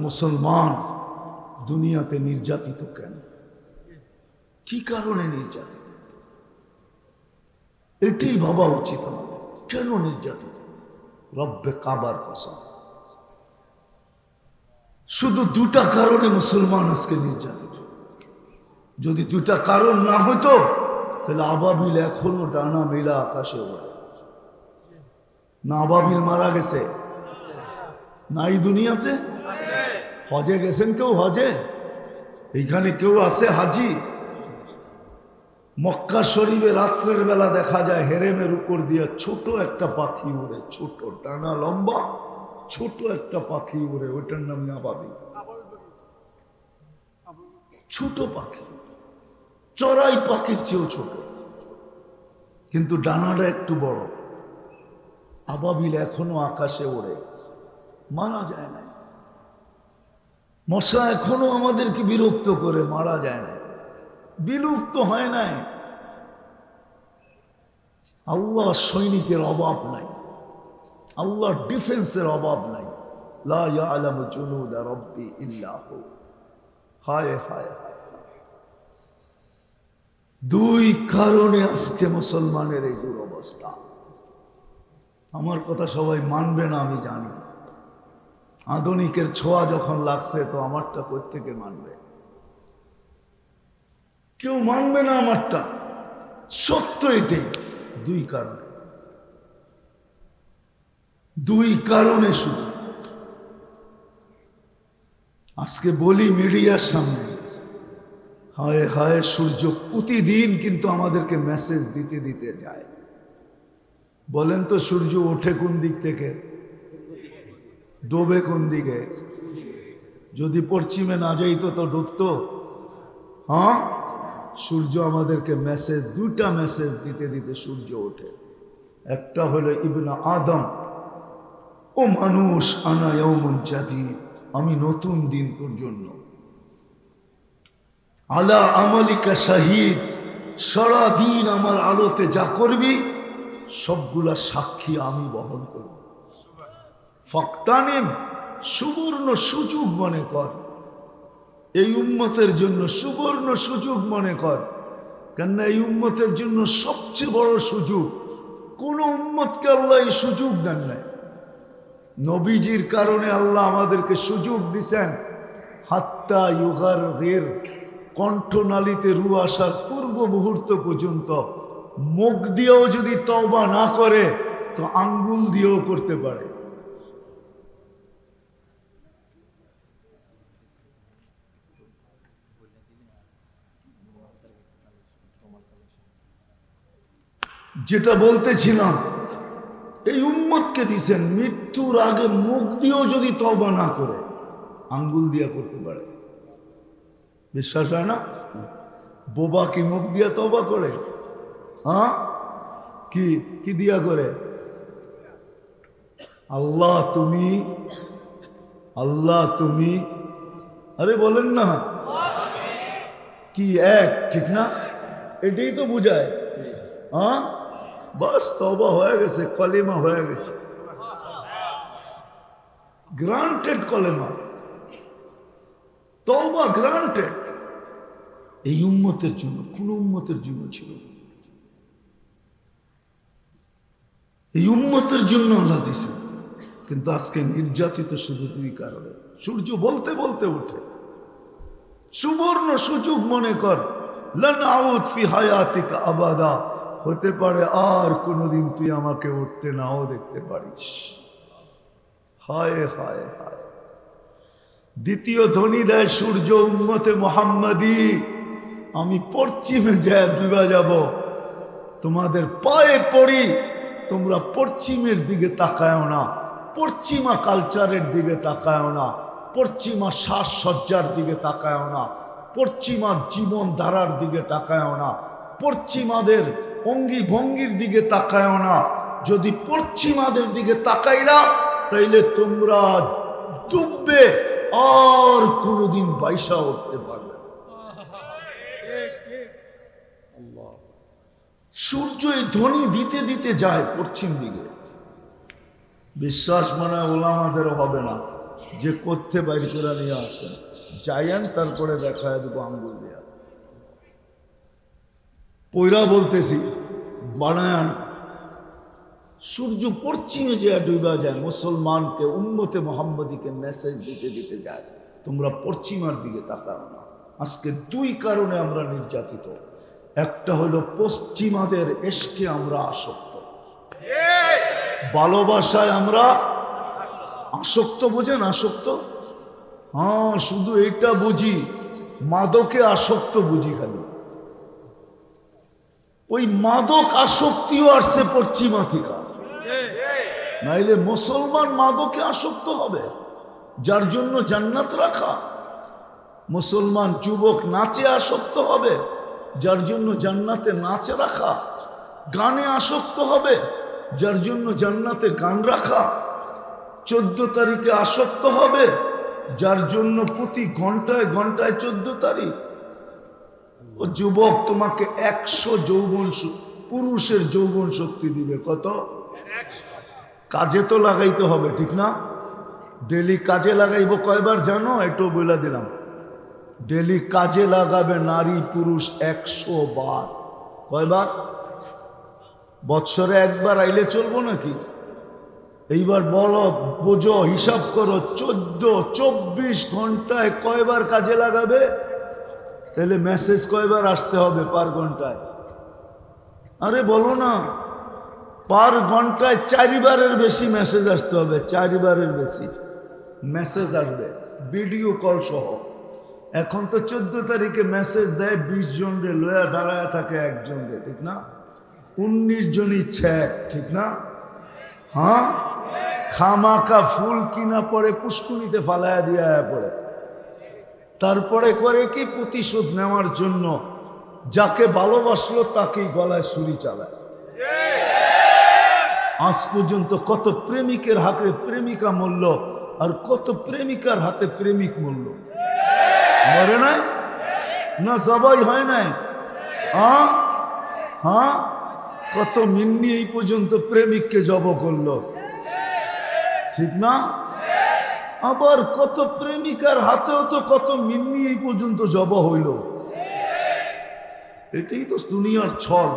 মুসলমান দুনিয়াতে নির্যাতিত কেন? কি কারণে নির্যাতিত? এটাই ভাবা উচিত আমাদের। কেন নির্যাতিত? রব্বে কাবার কসম। শুধু দুটা কারণে মুসলমান আজকে নির্যাতিত। যদি দুটা কারণ না হতো তাহলে আবাবিল এখনও ডানা মেলা আকাশে ওড়ে। না আবাবিল মারা গেছে নাই দুনিয়াতে? হজে গেছেন কেউ হজে? এইখানে কেউ আছে হাজি? মক্কা শরীফে রাত্রের বেলা দেখা যায় হেরেমের উপর দিয়ে ছোট একটা পাখি উড়ে, ছোট টানা লম্বা, ছোট একটা পাখি উড়ে, ওইটার নাম নাবাবি ছোট পাখি। চড়াই পাখির চেয়েও ছোট। কিন্তু ডানাটা একটু বড়। আবাবিল এখনও আকাশে ওড়ে। মারা যায় না মশা এখনও আমাদেরকে বিরক্ত করে মারা যায় না বিলুপ্ত হয় নাই। আল্লাহ সৈনিকের অভাব নাই। আল্লাহ ডিফেন্সের অভাব নাই। দুই কারণে আজকে মুসলমানের এই দুরবস্থা। আমার কথা সবাই মানবে না আমি জানি। আধুনিকের ছোঁয়া যখন লাগছে, তো আমারটা থেকে মানবে? কেউ মানবে না আমারটা। সত্য এটাই। দুই কারণে। দুই কারণে শুধু। আজকে বলি মিডিয়ার সামনে। হায় হায়, সূর্য প্রতিদিন কিন্তু আমাদেরকে মেসেজ দিতে দিতে যায়। বলেন তো সূর্য ওঠে কোন দিক থেকে? ডোবে কোন দিকে? যদি পশ্চিমে না যাইতো তো ডুবতো। হ্যাঁ? সূর্য আমাদেরকে মেসেজ দুটা মেসেজ দিতে দিতে সূর্য ওঠে। একটা হলো ইবনা আদম, ও মানুষ, আনা ইয়ৌমুন জাদিদ, আমি নতুন দিন তোর জন্য আলা আমালিকা শাহিদ সারা দিন আমার আলোতে যা করবি, সবগুলা সাক্ষী আমি বহন করব। ফক্তানিম সুবর্ণ সুযোগ মনে কর। এই উম্মতের জন্য সুবর্ণ সুযোগ মনে কর। কেননা এই উম্মতের জন্য সবচেয়ে বড় সুযোগ, কোন উম্মতকে আল্লাহ এই সুযোগ দেন নাই। নবীজির কারণে আল্লাহ আমাদেরকে সুযোগ দিছেন। হাত্তা ইউগার রের কণ্ঠনালীতে রু আসার পূর্ব মুহূর্ত পর্যন্ত মুখ দিয়েও যদি তওবা না করে, তো আঙ্গুল দিয়েও করতে পারে। যেটা বলতেছিলাম, এই উম্মতকে দিছেন, মৃত্যুর আগে মুখ দিয়েও যদি তবা না করে, আঙ্গুল দিয়া করতে পারে। বিশ্বাস হয় না? বোবা কি মুখ দিয়া তবা করে? হ্যাঁ? কি কি দিয়া করে? আল্লাহ তুমি আল্লাহ তুমি, আরে বলেন না। কি এক, ঠিক না? এটাই তো বুঝায়। হ্যাঁ? বাস তবা হয়ে গেছে, কলেমা হয়ে গেছে। গ্রান্টেড কলেমা। তবা গ্রান্টেড এই উম্মতের জন্য, কোন উম্মতের জন্য ছিল এই উম্মতের জন্য আল্লাহ দিছে কিন্তু আজকে নির্যাতিত শুধু দুই কারণে। সূর্য বলতে বলতে উঠে সুবর্ণ সুযোগ মনে কর। লন আউত হায়াতিকা আবাদা। হতে পারে আর কোনোদিন তুই আমাকে উঠতে নাও দেখতে পারিস। হায় হায় হায়। দ্বিতীয় ধ্বনি দেয় সূর্য উন্মতে মোহাম্মদী, আমি পশ্চিমে যায় ডুবা যাব, তোমাদের পায়ে পড়ি, তোমরা পশ্চিমের দিকে তাকায়ও না, পশ্চিমা কালচারের দিকে তাকায়ও না, পশ্চিমা সাজসজ্জার দিকে তাকায়ও না, পশ্চিমার জীবন ধারার দিকে তাকায়ও না পশ্চিমাদের অঙ্গি ভঙ্গির দিকে তাকায়ও না। যদি পশ্চিমাদের দিকে তাকাইলা, তাইলে তোমরা ডুববে, আর কোনোদিন বাইসা উঠতে পারবে না। সূর্য এই ধ্বনি দিতে দিতে যায় পশ্চিম দিকে। বিশ্বাস মানে ওলামাদেরও হবে না, যে করতে বাইর করে নিয়ে আসেন যাইয়েন তারপরে দেখা দেবো আঙ্গুল দিয়া। পৈরা বলতেছি বানায় না সূর্য পশ্চিমে যে ডুবা যায়, মুসলমানকে উন্মতে মোহাম্মদীকে মেসেজ দিতে দিতে যায়। তোমরা পশ্চিমার দিকে তাকাও না। আজকে দুই কারণে আমরা নির্যাতিত। একটা হলো পশ্চিমাদের এসকে আমরা আসক্ত। ভালোবাসায় আমরা আসক্ত, বোঝেন আসক্ত? হ্যাঁ শুধু এটা বুঝি, মাদকে আসক্ত বুঝি খালি। ওই মাদক আসক্তিও আসছে পশ্চিমা থেকে নাইলে মুসলমান মাদকে আসক্ত হবে, যার জন্য জান্নাত রাখা। মুসলমান যুবক নাচে আসক্ত হবে, যার জন্য জান্নাতে নাচ রাখা। গানে আসক্ত হবে, যার জন্য জান্নাতে গান রাখা। চোদ্দ তারিখে আসক্ত হবে, যার জন্য প্রতি ঘন্টায় ঘন্টায় চোদ্দ তারিখ ও যুবক তোমাকে একশো যৌবন পুরুষের যৌবন শক্তি দিবে। কত? কাজে তো লাগাইতে হবে, ঠিক না? ডেলি কাজে লাগাইব কয়বার জানো? একটু বলে দিলাম। ডেলি কাজে লাগাবে নারী পুরুষ একশো বার। কয়বার? বৎসরে একবার আইলে চলবো নাকি? এইবার বলো, বোঝো, হিসাব করো, চোদ্দ, চব্বিশ ঘন্টায় কয়বার কাজে লাগাবে? তাহলে মেসেজ কয়বার আসতে হবে পার ঘন্টায়? আরে বলো না, পার ঘন্টায় চারিবারের বেশি মেসেজ আসতে হবে, চারিবারের বেশি। মেসেজ আসবে ভিডিও কল সহ। এখন তো চোদ্দ তারিখে মেসেজ দেয়, বিশ জন রে লয়া দাঁড়ায় থাকে একজন রে, ঠিক না? উনিশ জনই ছ্যাক ঠিক না? হ্যাঁ? খামাকা ফুল কিনা পড়ে পুষ্কুনিতে ফালায়া দিয়া পড়ে। তারপরে করে কি প্রতিশোধ নেওয়ার জন্য যাকে ভালোবাসলো তাকেই গলায় ছুরি চালায়। আজ পর্যন্ত কত প্রেমিকের হাতে প্রেমিকা মূল্য আর কত প্রেমিকার হাতে প্রেমিক মূল্য মরে নাই? না সবাই হয় নাই? হ্যাঁ? হ্যাঁ? কত মিন্নি এই পর্যন্ত প্রেমিককে জব করল। ঠিক না? আবার কত প্রেমিকার হাতেও তো কত মিন্নি এই পর্যন্ত জবা হইল। এটাই তো দুনিয়ার ছল।